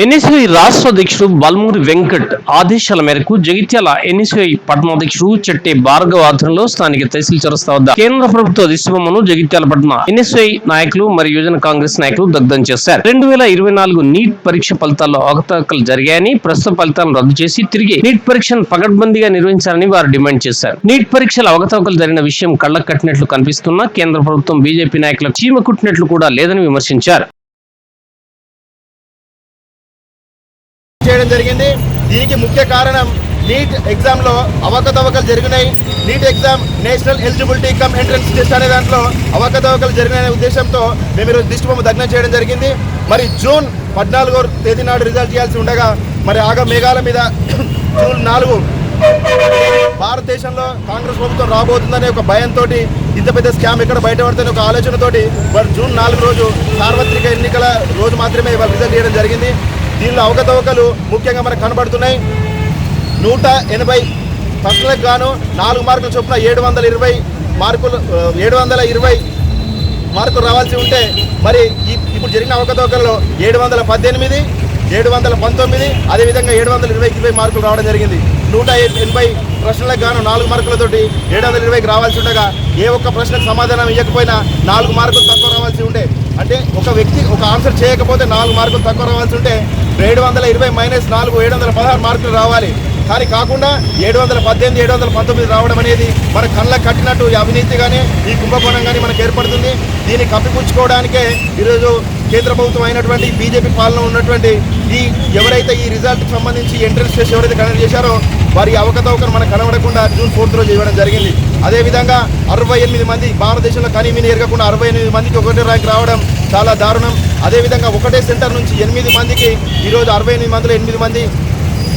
ఎన్ఎస్వై రాష్ట్ర అధ్యక్షుడు బల్మూరి వెంకట్ ఆదేశాల మేరకు జగిత్యాల ఎన్ఎస్ఐ పట్టణాధ్యక్షుడు చెట్టే భార్గవ ఆధ్వర్యంలో స్థానిక తహసీల్ చరస్త వద్ద కేంద్ర ప్రభుత్వ దిశబొమ్మను జగిత్యాల పట్టణ ఎన్ఎస్ఐ నాయకులు మరియు యువజన కాంగ్రెస్ నాయకులు దగ్ధం చేశారు. రెండు వేల ఇరవై నాలుగు నీట్ పరీక్ష ఫలితాల్లో అవకతవకలు జరిగాయని ప్రస్తుత ఫలితాలను రద్దు చేసి తిరిగి నీట్ పరీక్షను పకడ్బందీగా నిర్వహించాలని వారు డిమాండ్ చేశారు. నీట్ పరీక్షల అవకతవకలు జరిగిన విషయం కళ్ళకు కట్టినట్లు కనిపిస్తున్నా కేంద్ర ప్రభుత్వం బీజేపీ నాయకులకు చీమ కుట్టినట్లు కూడా లేదని విమర్శించారు. చేయడం జరిగింది. దీనికి ముఖ్య కారణం నీట్ ఎగ్జామ్లో అవకతవకలు జరిగినాయి. NEET exam national eligibility cum entrance test అనే దాంట్లో అవకతవకలు జరిగిన ఉద్దేశంతో మేము ఈరోజు దిష్టిబొమ్మ దగ్నం చేయడం జరిగింది. మరి జూన్ పద్నాలుగో తేదీ నాడు రిజల్ట్ చేయాల్సి ఉండగా మరి ఆగ మేఘాల మీద జూన్ నాలుగు భారతదేశంలో కాంగ్రెస్ ప్రభుత్వం రాబోతుందనే ఒక భయంతో ఇంత పెద్ద స్కామ్ ఎక్కడ బయటపడుతుంది ఒక ఆలోచనతోటి మరి జూన్ నాలుగు రోజు సార్వత్రిక ఎన్నికల రోజు మాత్రమే ఇవాళ రిజల్ట్ చేయడం జరిగింది. దీనిలో అవకతవకలు ముఖ్యంగా మనకు కనబడుతున్నాయి. నూట ఎనభై ప్రశ్నలకు గాను నాలుగు మార్కుల చొప్పున ఏడు వందల ఇరవై మార్కులు ఏడు వందల ఇరవై మార్కులు రావాల్సి ఉంటే మరి ఇప్పుడు జరిగిన అవకతవకల్లో ఏడు వందల పద్దెనిమిది ఏడు వందల పంతొమ్మిది అదేవిధంగా ఏడు వందల ఇరవైకి ఇరవై మార్కులు రావడం జరిగింది. నూట ఎనభై ప్రశ్నలకు గాను నాలుగు మార్కులతోటి ఏడు వందల ఇరవైకి రావాల్సి ఉండగా ఏ ఒక్క ప్రశ్నకు సమాధానం ఇవ్వకపోయినా నాలుగు మార్కులు తక్కువ రావాల్సి ఉండే. అంటే ఒక వ్యక్తి ఒక ఆన్సర్ చేయకపోతే నాలుగు మార్కులు తక్కువ రావాల్సి ఉంటే ఏడు వందల ఇరవై మైనస్ నాలుగు ఏడు వందల పదహారు మార్కులు రావాలి. కానీ కాకుండా ఏడు వందల పద్దెనిమిది ఏడు వందల పంతొమ్మిది రావడం అనేది మన కళ్ళకు కట్టినట్టు అవినీతిగానే అవినీతి కానీ ఈ కుంభకోణం కానీ మనకు ఏర్పడుతుంది. దీన్ని కప్పిపుచ్చుకోవడానికే ఈరోజు కేంద్ర ప్రభుత్వం అయినటువంటి బీజేపీ పాలన ఉన్నటువంటి ఈ ఎవరైతే ఈ రిజల్ట్కి సంబంధించి ఎంట్రన్స్ టెస్ట్ ఎవరైతే కండక్ట్ చేశారో వారి అవకతవకలు మనకు కనబడకుండా జూన్ ఫోర్త్ రోజు ఇవ్వడం జరిగింది. అదేవిధంగా అరవై ఎనిమిది మంది భారతదేశంలో కనీమిని ఎరగకుండా అరవై ఎనిమిది మందికి ఒకటే ర్యాంక్ రావడం చాలా దారుణం. అదేవిధంగా ఒకటే సెంటర్ నుంచి ఎనిమిది మందికి ఈరోజు అరవై ఎనిమిది మందిలో ఎనిమిది మంది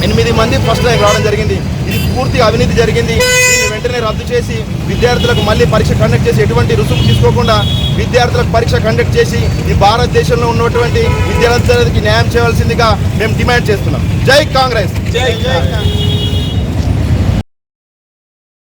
ఎనిమిది మంది ఫస్ట్ ర్యాంక్ రావడం జరిగింది. ఇది పూర్తిగా అవినీతి జరిగింది. దీన్ని వెంటనే రద్దు చేసి విద్యార్థులకు మళ్ళీ పరీక్ష కండక్ట్ చేసి ఎటువంటి రుసుము తీసుకోకుండా విద్యార్థులకు పరీక్ష కండక్ట్ చేసి ఈ భారతదేశంలో ఉన్నటువంటి విద్యార్థులకి న్యాయం చేయవలసిందిగా మేము డిమాండ్ చేస్తున్నాం. జై కాంగ్రెస్! జై జై కాంగ్రెస్!